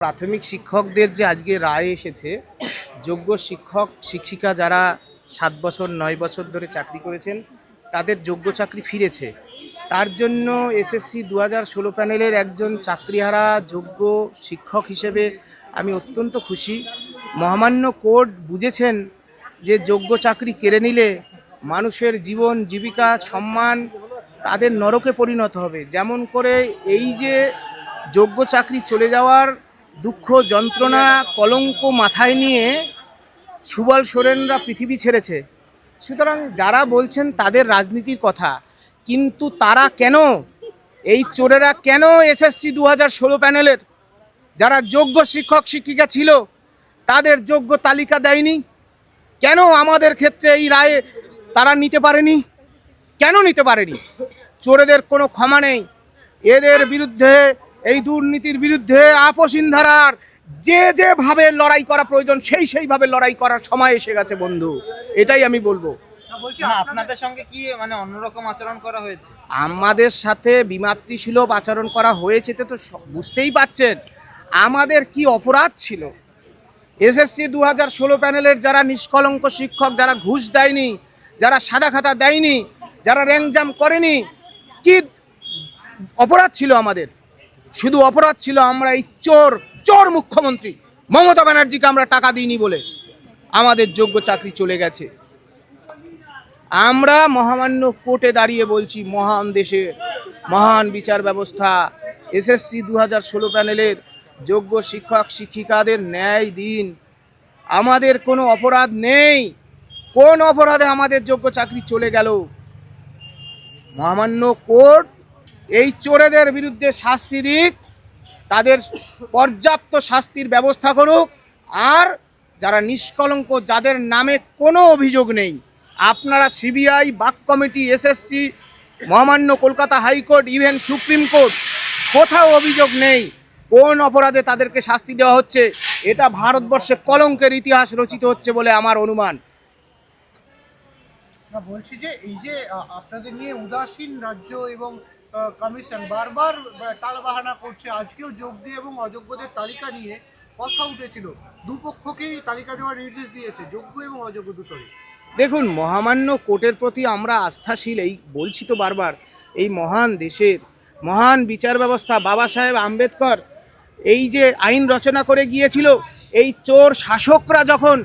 প্রাথমিক শিক্ষকদের যে আজকে রায় এসেছে, যোগ্য শিক্ষক, শিক্ষিকা যারা সাত বছর, নয় বছর ধরে চাকরি করেছেন, তাদের যোগ্য চাকরি ফিরেছে। তার জন্য এসএসসি দু হাজার ষোলো প্যানেলের একজন চাকরিহারা যোগ্য শিক্ষক হিসেবে আমি অত্যন্ত খুশি। মহামান্য কোর্ট বুঝেছেন যে যোগ্য চাকরি কেড়ে নিলে মানুষের জীবন, জীবিকা, সম্মান তাদের নরকে পরিণত হবে। যেমন করে এই যে যোগ্য চাকরি চলে যাওয়ার দুঃখ, যন্ত্রণা, কলঙ্ক মাথায় নিয়ে সুবল সোরেনরা পৃথিবী ছেড়েছে। সুতরাং যারা বলছেন তাদের রাজনীতির কথা, কিন্তু তারা কেন? এই চোরেরা কেন এসএসসি দু হাজার ষোলো প্যানেলের? যারা যোগ্য শিক্ষক, শিক্ষিকা ছিল, তাদের যোগ্য তালিকা দেয়নি? কেন আমাদের ক্ষেত্রে এই রায়ে তারা নিতে পারেনি? কেন নিতে পারেনি? চোরেদের কোনো ক্ষমা নেই। এদের বিরুদ্ধে এই দুর্নীতির বিরুদ্ধে আপোষহীন ধারার যে যেভাবে লড়াই করা প্রয়োজন সেই সেইভাবে লড়াই করার সময় এসে গেছে বন্ধু। এটাই আমি বলব। আপনাদের সঙ্গে কি মানে অন্যরকম আচরণ করা হয়েছে? আমাদের সাথে বিমাতৃসুলভ আচরণ করা হয়েছে তো বুঝতেই পাচ্ছেন। আমাদের কি অপরাধ ছিল? এসএসসি দু হাজার ষোলো প্যানেলের যারা নিষ্কলঙ্ক শিক্ষক যারা ঘুষ দেয়নি যারা সাদা খাতা দেয়নি যারা র্যাংজাম করেনি কি অপরাধ ছিল আমাদের? শুধু অপরাধ ছিল আমরা এই চোর চোর মুখ্যমন্ত্রী। মমতা ব্যানার্জিকে আমরা টাকা দিইনি বলে আমাদের যোগ্য চাকরি চলে গেছে। আমরা মহামান্য কোর্টে দাঁড়িয়ে বলছি, মহান দেশের মহান বিচার ব্যবস্থা, এসএসসি দু হাজার ষোলো প্যানেলের যোগ্য শিক্ষক, শিক্ষিকাদের ন্যায় দিন। আমাদের কোনো অপরাধ নেই। কোন অপরাধে আমাদের যোগ্য চাকরি চলে গেল? মহামান্য কোর্ট এই চোরেদের বিরুদ্ধে শাস্তি দিক, তাদের পর্যাপ্ত শাস্তির ব্যবস্থা করুক, আর যারা নিষ্কলঙ্ক, যাদের নামে কোনো অভিযোগ নেই, আপনারা সিবিআই, বাক কমিটি, এসএসসি, মহামান্য Kolkata high court, even supreme court, কোথাও অভিযোগ নেই কোন অপরাধে তাদেরকে শাস্তি দেওয়া হচ্ছে, এটা ভারতবর্ষে কলঙ্কের ইতিহাস রচিত হচ্ছে বলে আমার অনুমান। বলছি যে, এই যে আপনাদের নিয়ে উদাসীন রাজ্য এবং কমিশন বারবার টালবাহানা করছে, আজকেও যোগ্য এবং অযোগ্যদের তালিকা নিয়ে কথা উঠেছিল। দুপক্ষকেই তালিকা দেওয়ার নির্দেশ দিয়েছে, যোগ্য এবং অযোগ্য দুটোরই। দেখুন, মহামান্য কোর্টের প্রতি আমরা আস্থাশীল, এই বলছি তো বারবার, এই মহান দেশের মহান বিচার ব্যবস্থা, বাবা সাহেব আম্বেদকর, এই যে আইন রচনা করে গিয়েছিল, এই চোর শাসকরা যখন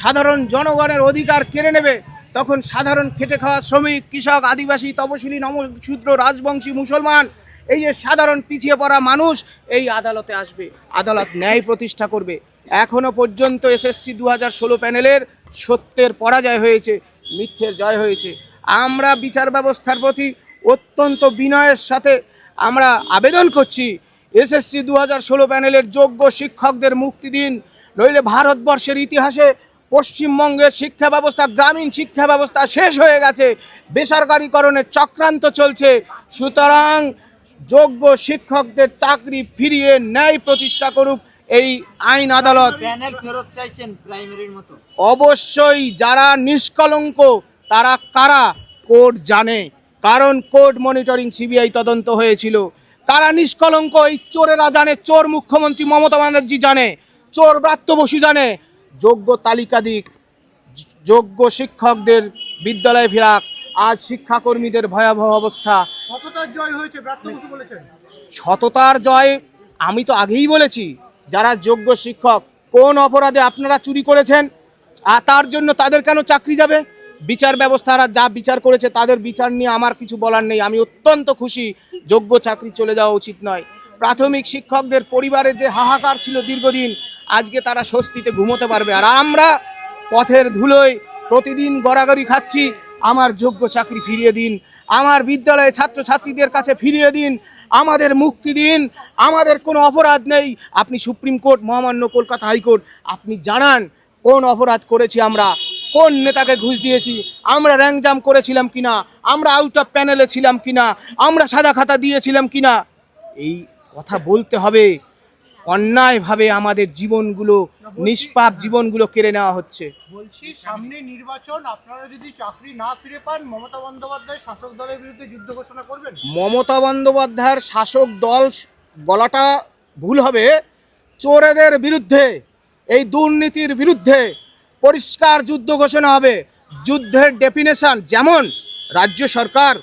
সাধারণ জনগণের অধিকার কেড়ে নেবে তখন সাধারণ খেটে খাওয়া শ্রমিক, কৃষক, আদিবাসী, তপশিলি, নমশূদ্র, রাজবংশী, মুসলমান, এই যে সাধারণ পিছিয়ে পড়া মানুষ, এই আদালতে আসবে। আদালত ন্যায় প্রতিষ্ঠা করবে। এখনও পর্যন্ত এসএসসি দু হাজার ষোলো প্যানেলের সত্যের পরাজয় হয়েছে, মিথ্যের জয় হয়েছে। আমরা বিচার ব্যবস্থার প্রতি অত্যন্ত বিনয়ের সাথে আমরা আবেদন করছি, এসএসসি দু হাজার ষোলো প্যানেলের যোগ্য শিক্ষকদের মুক্তি দিন, নইলে ভারতবর্ষের ইতিহাসে পশ্চিমবঙ্গের শিক্ষা ব্যবস্থা গ্রামীণ শিক্ষা ব্যবস্থা শেষ হয়ে গেছে বেসরকারীকরণের চক্রান্ত চলছে। সুতরাং যোগ্য শিক্ষকদের চাকরি ফিরিয়ে ন্যায় প্রতিষ্ঠা করুক এই আইন আদালত। অবশ্যই যারা নিষ্কলঙ্ক তারা কারা কোর্ট জানে। কারণ কোর্ট মনিটরিং সিবিআই তদন্ত হয়েছিল। কারা নিষ্কলঙ্ক এই চোরেরা জানে চোর মুখ্যমন্ত্রী মমতা ব্যানার্জি জানে চোর ব্রাত্য বসু জানে। যোগ্য তালিকা দিক যোগ্য শিক্ষকদের বিদ্যালয়ে ফেরাক। আজ শিক্ষাকর্মীদের ভয়াবহ অবস্থা। সততার জয় হয়েছে? বলেছেন। সততার জয় আমি তো আগেই বলেছি যারা যোগ্য শিক্ষক কোন অপরাধে আপনারা চুরি করেছেন? আর তার জন্য তাদের কেন চাকরি যাবে? বিচার ব্যবস্থারা যা বিচার করেছে তাদের বিচার নিয়ে আমার কিছু বলার নেই। আমি অত্যন্ত খুশি যোগ্য চাকরি চলে যাওয়া উচিত নয়। প্রাথমিক শিক্ষকদের পরিবারের যে হাহাকার ছিল দীর্ঘদিন, আজকে তারা স্বস্তিতে ঘুমোতে পারবে। আর আমরা পথের ধুলোয় প্রতিদিন গড়াগড়ি খাচ্ছি। আমার যোগ্য চাকরি ফিরিয়ে দিন। আমার বিদ্যালয়ে ছাত্রছাত্রীদের কাছে ফিরিয়ে দিন। আমাদের মুক্তি দিন। আমাদের কোনো অপরাধ নেই। আপনি সুপ্রিম কোর্ট, মহামান্য কলকাতা হাইকোর্ট, আপনি জানান কোন অপরাধ করেছি আমরা, কোন নেতাকে ঘুষ দিয়েছি, আমরা র্যাংজাম করেছিলাম কিনা, আমরা আউট অফ প্যানেলে ছিলাম কিনা, আমরা সাদা খাতা দিয়েছিলাম কিনা। এই কথা বলতে হবে। অন্যায়ভাবে আমাদের জীবনগুলো নিষ্পাপ জীবনগুলো কেড়ে নেওয়া হচ্ছে। বলছি সামনে নির্বাচন আপনারা যদি চাকরি না ফিরে পান মমতা বন্দ্যোপাধ্যায় শাসক দলের বিরুদ্ধে যুদ্ধ ঘোষণা করবেন? মমতা বন্দ্যোপাধ্যায়ের শাসক দল বলাটা ভুল হবে। চোরেদের বিরুদ্ধে এই দুর্নীতির বিরুদ্ধে পরিষ্কার যুদ্ধ ঘোষণা হবে। যুদ্ধের ডেফিনেশন যেমন রাজ্য সরকার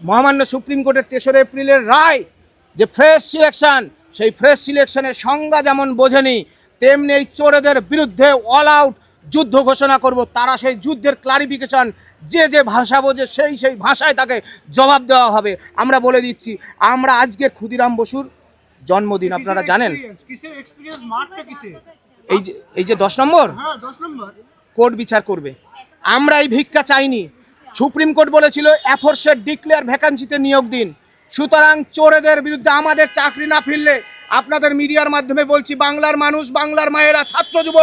মহামান্য সুপ্রিম কোর্টের তেসরা এপ্রিলের রায় যে ফ্রেশ সিলেকশন সেই ফ্রেশ সিলেকশনের সংজ্ঞা যেমন বোঝেনি তেমনি এই চোরেদের বিরুদ্ধে অল আউট যুদ্ধ ঘোষণা করব। তারা সেই যুদ্ধের ক্লারিফিকেশন যে যে ভাষা বোঝে সেই সেই ভাষায় তাকে জবাব দেওয়া হবে। আমরা বলে দিচ্ছি আমরা আজকের ক্ষুদিরাম বসুর জন্মদিন আপনারা জানেন? এই যে এই যে হ্যাঁ দশ নম্বর। কোর্ট বিচার করবে। আমরা এই ভিক্ষা চাইনি। সুপ্রিম কোর্ট বলেছিল অ্যাফোর্সের ডিক্লেয়ার ভ্যাকান্সিতে নিয়োগ দিন। সুতরাং চোরেদের বিরুদ্ধে আমাদের চাকরি না ফিরলে আপনাদের মিডিয়ার মাধ্যমে বলছি বাংলার মানুষ বাংলার মায়েরা ছাত্র যুব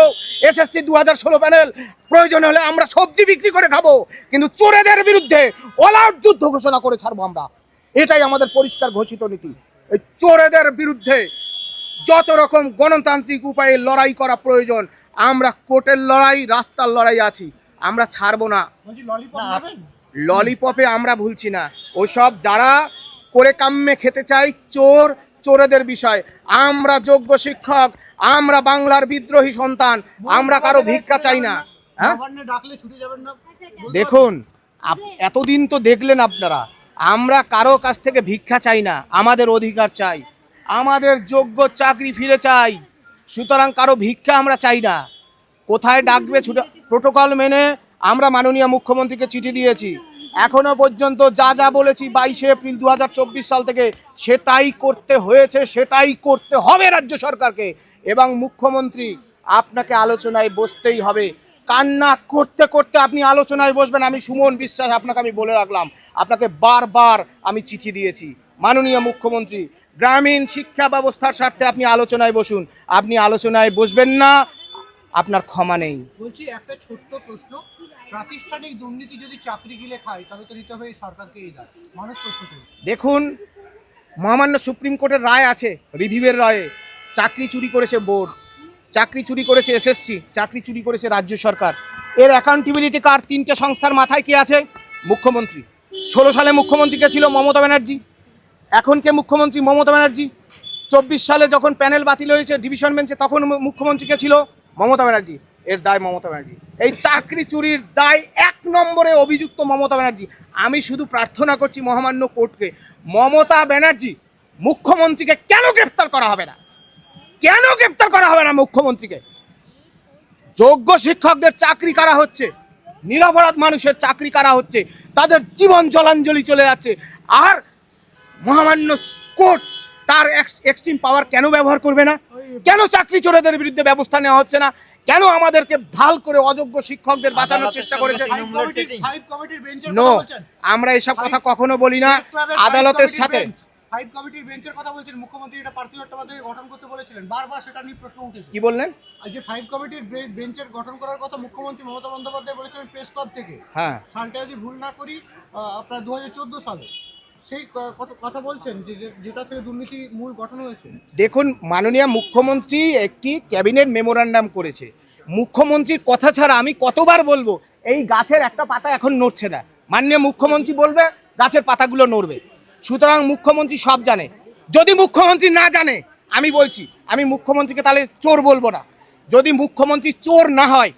এসএসসি দু হাজার ষোলো প্যানেল প্রয়োজন হলে আমরা সবজি বিক্রি করে খাব। কিন্তু চোরেদের বিরুদ্ধে অল আউট যুদ্ধ ঘোষণা করে ছাড়বো আমরা। এটাই আমাদের পরিষ্কার ঘোষিত নীতি। এই চোরেদের বিরুদ্ধে যত রকম গণতান্ত্রিক উপায়ে লড়াই করা প্রয়োজন আমরা কোর্টের লড়াই রাস্তার লড়াই আছি। আমরা ছাড়বো না। ললিপপ ললিপপে আমরা ভুলছি না। ওইসব যারা করে কাম্যে খেতে চাই চোর চোরেদের বিষয়। আমরা যোগ্য শিক্ষক আমরা বাংলার বিদ্রোহী সন্তান আমরা কারও ভিক্ষা চাই না। হ্যাঁ? দেখুন এতদিন তো দেখলেন আপনারা আমরা কারও কাছ থেকে ভিক্ষা চাই না আমাদের অধিকার চাই আমাদের যোগ্য চাকরি ফিরে চাই সুতরাং কারও ভিক্ষা আমরা চাই না। কোথায় ডাকবে ছুটে প্রোটোকল মেনে আমরা মাননীয় মুখ্যমন্ত্রীকে চিঠি দিয়েছি। এখনও পর্যন্ত যা যা বলেছি বাইশে এপ্রিল দু হাজার চব্বিশ সাল থেকে, সেটাই করতে হয়েছে, সেটাই করতে হবে রাজ্য সরকারকে। এবং মুখ্যমন্ত্রী, আপনাকে আলোচনায় বসতেই হবে। কান্না করতে করতে আপনি আলোচনায় বসবেন। আমি সুমন বিশ্বাস আপনাকে আমি বলে রাখলাম। আপনাকে বারবার আমি চিঠি দিয়েছি। মাননীয় মুখ্যমন্ত্রী, গ্রামীণ শিক্ষা ব্যবস্থার স্বার্থে আপনি আলোচনায় বসুন। আপনি আলোচনায় বসবেন না। আপনার ক্ষমা নেই। বলছি একটা ছোট্ট প্রশ্ন। প্রাতিষ্ঠানিক দুর্নীতি যদি চাকরি গিলে খায় তবে তো নিতে হবে এই সরকারকে এই দায় মানুষ প্রশ্ন দেখুন মহামান্য সুপ্রিম কোর্টের রায় আছে রিভিউয়ের রায়ে। চাকরি চুরি করেছে বোর্ড চাকরি চুরি করেছে এসএসসি চাকরি চুরি করেছে রাজ্য সরকার। এর অ্যাকাউন্টেবিলিটি কার? তিনটে সংস্থার মাথায় কে আছে? মুখ্যমন্ত্রী। ষোলো সালে মুখ্যমন্ত্রী কে ছিল? মমতা ব্যানার্জি। এখন কে মুখ্যমন্ত্রী? মমতা ব্যানার্জি। চব্বিশ সালে যখন প্যানেল বাতিল হয়েছে ডিভিশন বেঞ্চে তখন মু- মুখ্যমন্ত্রী কে ছিল? মমতা ব্যানার্জি, এর দায় মমতা ব্যানার্জি। এই চাকরি চুরির দায় এক নম্বরে অভিযুক্ত মমতা ব্যানার্জি। আমি শুধু প্রার্থনা করছি মহামান্য কোর্টকে, মমতা ব্যানার্জি মুখ্যমন্ত্রীকে কেন গ্রেপ্তার করা হবে না? কেন গ্রেপ্তার করা হবে না মুখ্যমন্ত্রীকে? যোগ্য শিক্ষকদের চাকরি কারা হচ্ছে? নিরপরাধ মানুষের চাকরি কারা হচ্ছে? তাদের জীবন জলাঞ্জলি চলে যাচ্ছে। আর মহামান্য কোর্ট তার এক্সট্রিম পাওয়ার কেন ব্যবহার করবে না? কেন চাকরি চোরেদের বিরুদ্ধে ব্যবস্থা নেওয়া হচ্ছে না? কেন আমাদেরকে ভালো করে অযোগ্য শিক্ষকদের বাঁচানোর চেষ্টা করেছে? নো আমরা এসব কথা কখনো বলি না। আদালতের সাথে। বেঞ্চ, ফাইভ কমিটির বেঞ্চের কথা বলছেন। মুখ্যমন্ত্রী এটা পার্থ চট্টোপাধ্যায় গঠন করতে বলেছিলেন বারবার সেটা নিয়ে প্রশ্ন উঠেছে। কি বললেন? আর যে ফাইভ কমিটির বেঞ্চের গঠন করার কথা মুখ্যমন্ত্রী মমতা বন্দ্যোপাধ্যায় বলেছিলেন প্রেস ক্লাব থেকে। হ্যাঁ। সালটা যদি ভুল না করি আপনার দু হাজার চোদ্দ সালে। সেই কথা বলছেন যে যেটা থেকে দুর্নীতি মূল গঠন হয়েছে? দেখুন মাননীয় মুখ্যমন্ত্রী একটি ক্যাবিনেট মেমোরান্ডাম করেছে। মুখ্যমন্ত্রীর কথা ছাড়া আমি কতবার বলব এই গাছের একটা পাতা এখন নড়ছে না। মাননীয় মুখ্যমন্ত্রী বলবে গাছের পাতাগুলো নড়বে। সুতরাং মুখ্যমন্ত্রী সব জানে। যদি মুখ্যমন্ত্রী না জানে আমি বলছি আমি মুখ্যমন্ত্রীকে তাহলে চোর বলব না। যদি মুখ্যমন্ত্রী চোর না হয়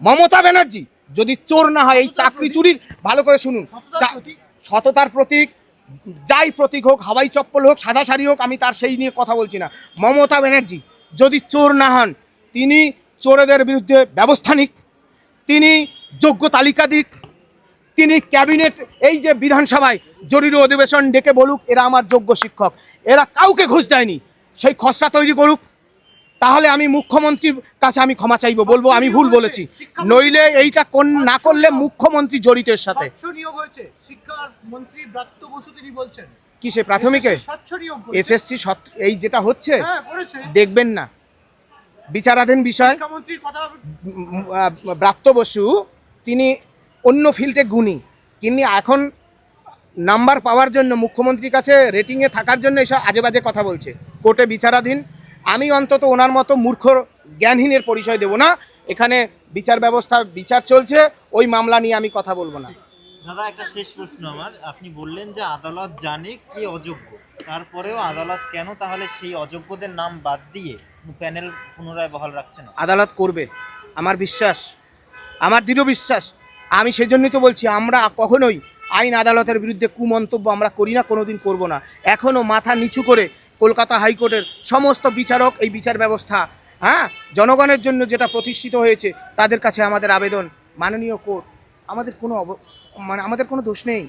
মমতা ব্যানার্জি যদি চোর না হয় এই চাকরি চুরির ভালো করে শুনুন? সততার প্রতীক, যাই প্রতীক হোক, হাওয়াই চপ্পল হোক, সাদা শাড়ি হোক, আমি তার সেই নিয়ে কথা বলছি না। মমতা ব্যানার্জি, যদি চোর না হন, তিনি চোরেদের বিরুদ্ধে ব্যবস্থা নিক, তিনি যোগ্য তালিকা দিক, তিনি ক্যাবিনেট, এই যে বিধানসভায় জরুরি অধিবেশন ডেকে বলুক, এরা আমার যোগ্য শিক্ষক। এরা কাউকে ঘুষ দেয়নি, সেই খসড়া তৈরি করুক। তাহলে আমি মুখ্যমন্ত্রীর কাছে আমি ক্ষমা চাইব বলব আমি ভুল বলেছি। নইলে এইটা কোন না করলে মুখ্যমন্ত্রী জড়িতের সাথে। কিসে? প্রাথমিকে? এসএসসি এই যেটা হচ্ছে হ্যাঁ দেখবেন না। বিচারাধীন বিষয় ব্রাত্য বসু তিনি অন্য ফিল্ডে গুণী। তিনি এখন নাম্বার পাওয়ার জন্য মুখ্যমন্ত্রীর কাছে রেটিংয়ে থাকার জন্য এসব আজে বাজে কথা বলছে। কোর্টে বিচারাধীন আমি অন্তত ওনার মতো মূর্খ জ্ঞানহীনের পরিচয় দেব না। এখানে বিচার ব্যবস্থা বিচার চলছে ওই মামলা নিয়ে আমি কথা বলব না। দাদা একটা শেষ প্রশ্ন আমার। আপনি বললেন যে আদালত জানে কে অযোগ্য। তারপরেও আদালত কেন তাহলে সেই অযোগ্যদের নাম বাদ দিয়ে প্যানেল পুনরায় বহাল রাখছে না? আদালত করবে। আমার বিশ্বাস আমার দৃঢ় বিশ্বাস। আমি সেই জন্যই তো বলছি আমরা কখনোই আইন আদালতের বিরুদ্ধে কুমন্তব্য আমরা করি না কোনোদিন করব না। এখনও মাথা নিচু করে কলকাতা হাইকোর্টের সমস্ত বিচারক এই বিচার ব্যবস্থা হ্যাঁ? জনগণের জন্য যেটা প্রতিষ্ঠিত হয়েছে, তাদের কাছে আমাদের আবেদন। মাননীয় কোর্ট, আমাদের কোনো অব- মানে আমাদের কোনো দোষ নেই।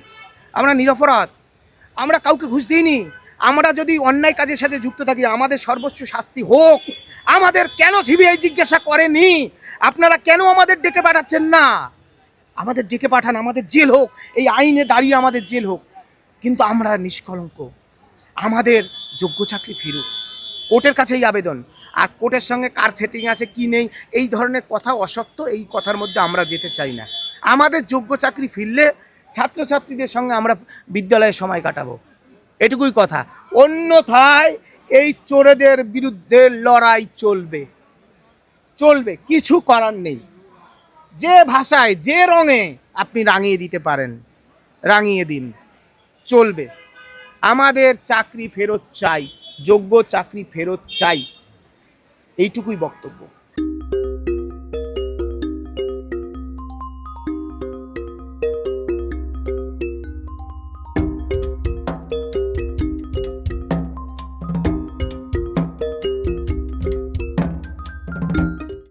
আমরা নিরপরাধ। আমরা কাউকে ঘুষ দিইনি। আমরা যদি অন্যায় কাজের সাথে যুক্ত থাকি, আমাদের সর্বোচ্চ শাস্তি হোক। আমাদের কেন সিবিআই জিজ্ঞাসা করেনি? আপনারা কেন আমাদের ডেকে পাঠাচ্ছেন না? আমাদের ডেকে পাঠান, আমাদের জেল হোক। এই আইনে দাঁড়িয়ে আমাদের জেল হোক। কিন্তু আমরা নিষ্কলঙ্ক। আমাদের যোগ্য চাকরি ফিরুক কোর্টের কাছেই আবেদন। আর কোর্টের সঙ্গে কার সেটিং আছে, কি নেই, এই ধরনের কথা অসত্য, এই কথার মধ্যে আমরা যেতে চাই না। আমাদের যোগ্য চাকরি ফিরলে ছাত্রছাত্রীদের সঙ্গে আমরা বিদ্যালয়ে সময় কাটাবো। এটুকুই কথা। অন্যথায় এই চোরেদের বিরুদ্ধে লড়াই চলবে। চলবে, কিছু করার নেই। যে ভাষায়, যে রঙে আপনি রাঙিয়ে দিতে পারেন, রাঙিয়ে দিন। চলবে। আমাদের চাকরি ফেরত চাই যোগ্য চাকরি ফেরত চাই। এইটুকুই বক্তব্য।